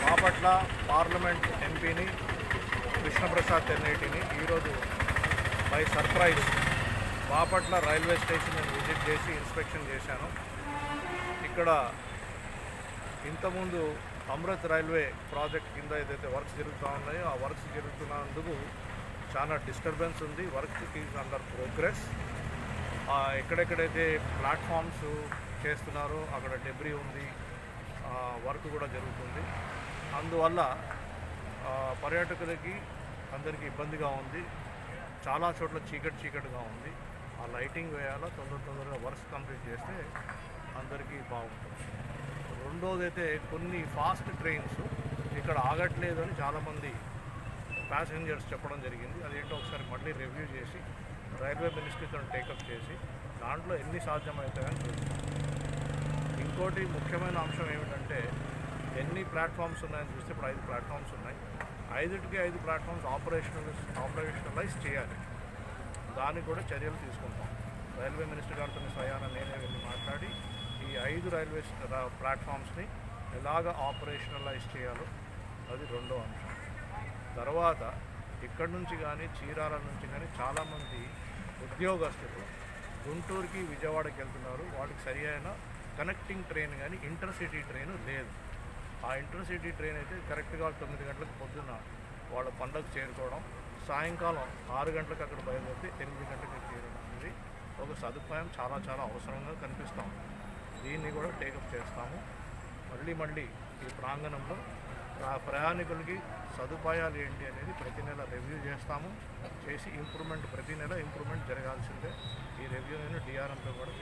Bapatla parliament ఎంపీని కృష్ణప్రసాద్ తెన్నేటిని ఈరోజు by surprise Bapatla railway station నేను విజిట్ చేసి ఇన్స్పెక్షన్ చేశాను. ఇక్కడ ఇంతకుముందు అమృత్ రైల్వే ప్రాజెక్ట్ కింద ఏదైతే వర్క్స్ జరుగుతూ ఉన్నాయో ఆ వర్క్స్ జరుగుతున్నందుకు చాలా డిస్టర్బెన్స్ ఉంది. Work is under progress. ఎక్కడెక్కడైతే ప్లాట్ఫామ్స్ చేస్తున్నారో అక్కడ డెబ్రీ ఉంది. వర్క్ కూడా జరుగుతుంది. అందువల్ల పర్యాటకులకి అందరికీ ఇబ్బందిగా ఉంది. చాలా చోట్ల చీకటి చీకటిగా ఉంది. ఆ లైటింగ్ వేయాలా తొందర తొందరగా వర్క్స్ కంప్లీట్ చేస్తే అందరికీ బాగుంటుంది. రెండోది అయితే కొన్ని ఫాస్ట్ ట్రైన్స్ ఇక్కడ ఆగట్లేదు అని చాలామంది ప్యాసింజర్స్ చెప్పడం జరిగింది. అదేంటో ఒకసారి మళ్ళీ రివ్యూ చేసి రైల్వే మినిస్ట్రీతో టేకప్ చేసి దాంట్లో ఎన్ని సాధ్యమవుతాయని చూస్తాం ఇంకోటి ముఖ్యమైన అంశం ఏమిటంటే ఎన్ని ప్లాట్ఫామ్స్ ఉన్నాయని చూస్తే ఇప్పుడు ఐదు ప్లాట్ఫామ్స్ ఉన్నాయి. ఐదుటికి ఐదు ప్లాట్ఫామ్స్ ఆపరేషనల్ ఆపరేషనలైజ్ చేయాలి. దానికి కూడా చర్యలు తీసుకుంటాం. రైల్వే మినిస్టర్ గారితో సయాన నేనే వెళ్ళి మాట్లాడి ఈ ఐదు రైల్వే ప్లాట్ఫామ్స్ని ఎలాగ ఆపరేషనలైజ్ చేయాలో అది రెండో అంశం. తర్వాత ఇక్కడ నుంచి కానీ చీరాల నుంచి కానీ చాలామంది ఉద్యోగస్తులు గుంటూరుకి విజయవాడకి వెళ్తున్నారు. వాటికి సరి అయిన కనెక్టింగ్ ట్రైన్ కానీ ఇంటర్సిటీ ట్రైన్ లేదు. ఆ ఇంటర్సిటీ ట్రైన్ అయితే కరెక్ట్గా తొమ్మిది గంటలకు పొద్దున్న వాళ్ళ పండగ చేరుకోవడం సాయంకాలం ఆరు గంటలకు అక్కడ బయలుదేరితే ఎనిమిది గంటలకు చేరడం అనేది ఒక సదుపాయం చాలా చాలా అవసరంగా కనిపిస్తాం. దీన్ని కూడా టేకప్ చేస్తాము. మళ్ళీ మళ్ళీ ఈ ప్రాంగణంలో ప్రయాణికులకి సదుపాయాలు ఏంటి అనేది ప్రతి నెల రివ్యూ చేస్తాము. చేసి ఇంప్రూవ్మెంట్ ప్రతి నెల ఇంప్రూవ్మెంట్ జరగాల్సిందే. ఈ రివ్యూ నేను డిఆర్ఎంతో కూడా